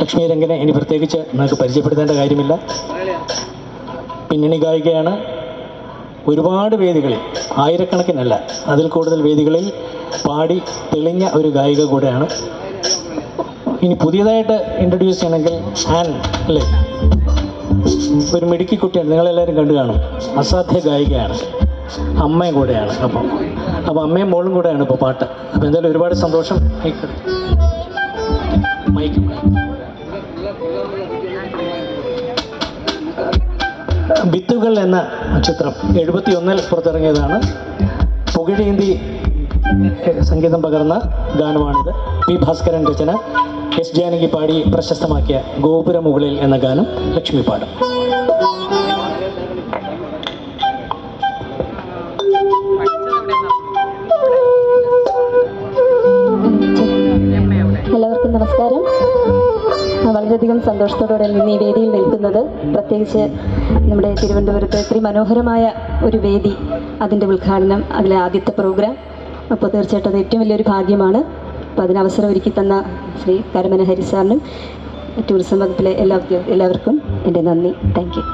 ലക്ഷ്മി രംഗനെ ഇനി പ്രത്യേകിച്ച് നമുക്ക് പരിചയപ്പെടുത്തേണ്ട കാര്യമില്ല. പിന്നണി ഗായികയാണ് ഒരുപാട് വേദികളിൽ ആയിരക്കണക്കിനല്ല അതിൽ കൂടുതൽ വേദികളിൽ പാടി തെളിഞ്ഞ ഒരു ഗായിക കൂടെയാണ്. ഇനി പുതിയതായിട്ട് ഇൻട്രൊഡ്യൂസ് ചെയ്യണമെങ്കിൽ ആൻ അല്ലേ? ഒരു മിടുക്കി കുട്ടിയാണ് നിങ്ങളെല്ലാവരും കണ്ടു കാണും. അസാധ്യ ഗായികയാണ്. അമ്മയും കൂടെയാണ് അപ്പം. അപ്പം അമ്മയും മോളും കൂടെയാണ് ഇപ്പോൾ പാട്ട്. അപ്പോൾ എന്തായാലും ഒരുപാട് സന്തോഷം. മൈക്ക് വിത്തുകൾ എന്ന ചിത്രം എഴുപത്തി ഒന്നിൽ പുറത്തിറങ്ങിയതാണ്. പുകഴേന്തി സംഗീതം പകർന്ന ഗാനമാണിത്. പി ഭാസ്കരൻ രചന എസ് ജാനകി പാടി പ്രശസ്തമാക്കിയ ഗോപുരമുകളിൽ എന്ന ഗാനം ലക്ഷ്മി പാടും. എല്ലാവർക്കും നമസ്കാരം. വളരെയധികം സന്തോഷത്തോടെ ഇന്ന് ഈ വേദിയിൽ നിൽക്കുന്നത് പ്രത്യേകിച്ച് നമ്മുടെ തിരുവനന്തപുരത്ത് ഇത്രയും മനോഹരമായ ഒരു വേദി അതിന്റെ ഉദ്ഘാടനം അതിലെ ആദ്യത്തെ പ്രോഗ്രാം അപ്പോൾ തീർച്ചയായിട്ടും അത് ഏറ്റവും വലിയൊരു ഭാഗ്യമാണ്. അപ്പോൾ അതിന് അവസരം ഒരുക്കി തന്ന ശ്രീ കരമന ഹരി സാറിനും ടൂറിസം വകുപ്പിലെ എല്ലാ എല്ലാവർക്കും എന്റെ നന്ദി. Thank you.